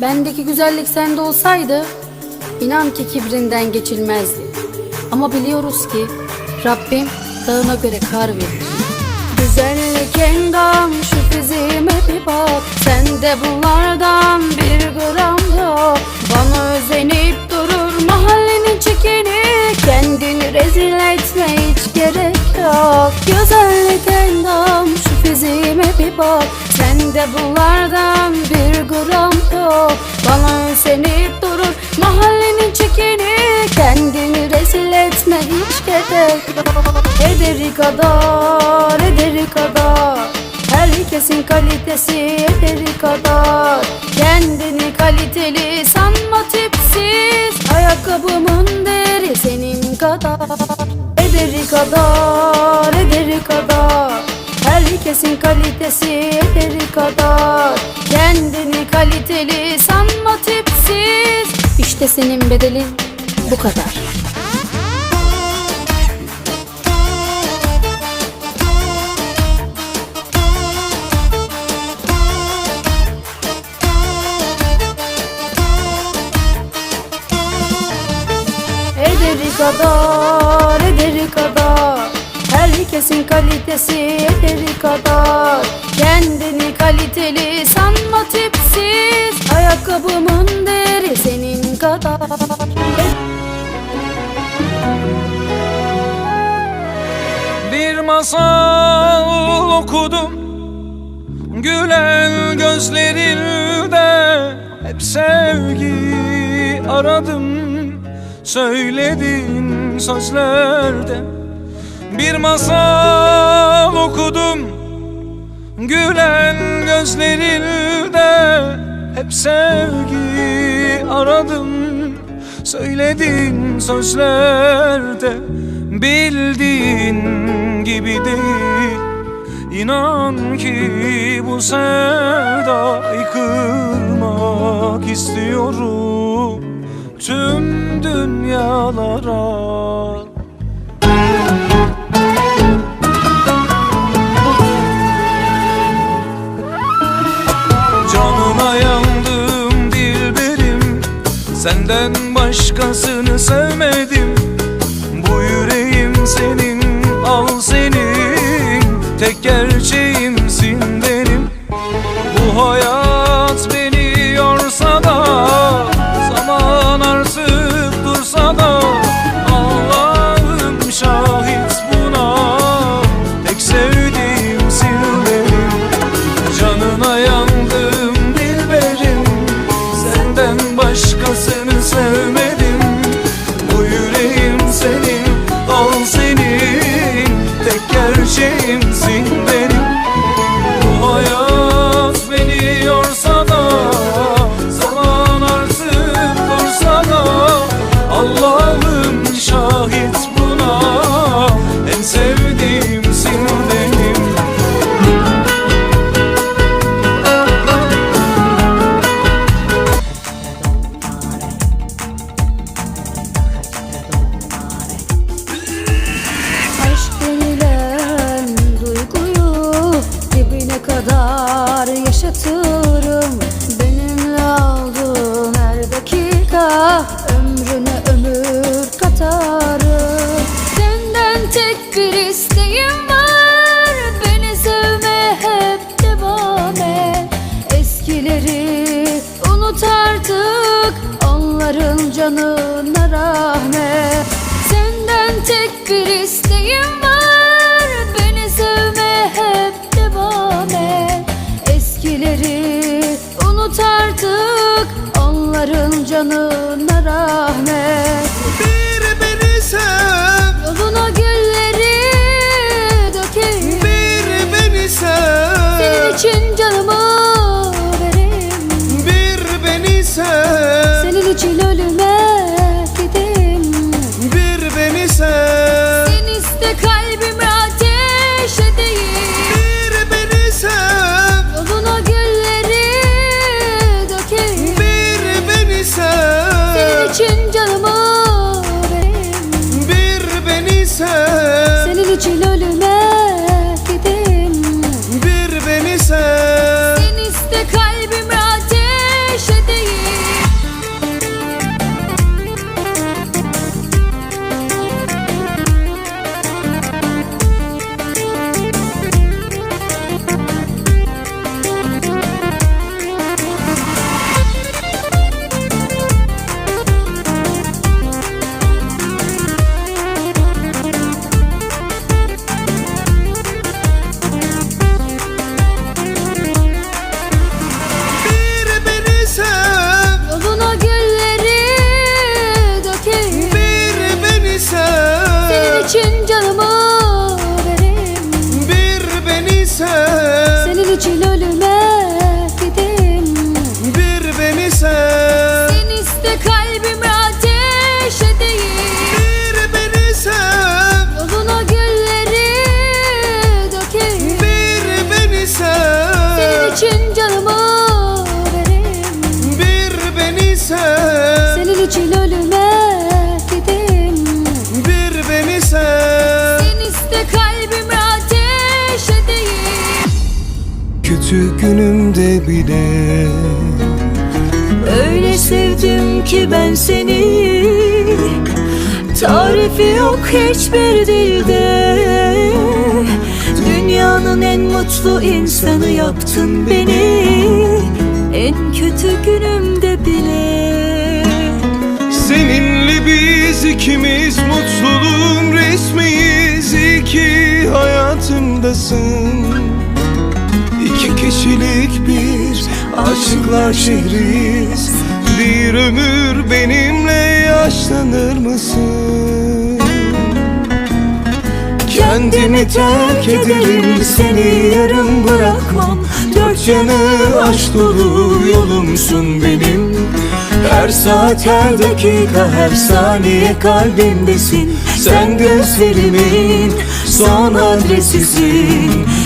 Bendeki güzellik sende olsaydı inan ki kibrinden geçilmezdi. Ama biliyoruz ki Rabbim dağına göre kar verir. Güzellik endam şu fiziğime bir bak. Sende bunlardan bir gram yok. Bana özenip durur mahallenin çekini Kendini rezil etme hiç gerek yok. Güzellik endam şu fiziğime bir bak. Sende bunlardan bir gram Bana özenip durur mahallenin çekini Kendini rezil etme hiç gerek Ederi kadar, ederi kadar Herkesin kalitesi ederi kadar. Kendini kaliteli sanma tipsiz Ayakkabımın değeri senin kadar. Ederi kadar, ederi kadar Herkesin kalitesi ederi kadar. Kendini kaliteli sanma tipsiz. İşte senin bedelin bu kadar. Ederi kadar, ederi kadar Herkesin kalitesi ederi kadar. Kendini kaliteli sanma tipsiz. Ayakkabımın değeri senin kadar. Bir masal okudum. Gülen gözlerinde Hep sevgi aradım. Söyledin sözlerde Bir masal okudum Gülen gözlerinde Hep sevgi aradım. Söyledin sözlerde Bildiğin gibi değil İnan ki bu sevdayı kırmak istiyorum Tüm dünyalara Senden başkasını sevmedim. Bu yüreğim senin al senin. Tek gerçeğimsin You. Yaşatırım Eskileri unut artık Onların canına rahmet. Bir beni sev, Yoluna gülleri bile Öyle sevdim ki ben seni. Tarifi yok hiçbir dilde. Dünyanın en mutlu insanı yaptın beni. En kötü günümde bile. Seninle biz ikimiz mutluluğun resmiyiz. İyi ki hayatımdasın. İki kişilik bir aşıklar şehriyiz Bir ömür benimle yaşlanır mısın? Kendimi terk ederim seni yarım bırakmam. Dört yanı aşk dolu yolumsun benim. Her saat her dakika her saniye kalbimdesin. Sen gözlerimin son adresisin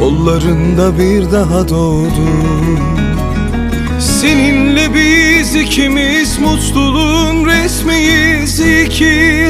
Kollarında bir daha doğdum Seninle biz ikimiz mutluluğun resmiyiz İyi ki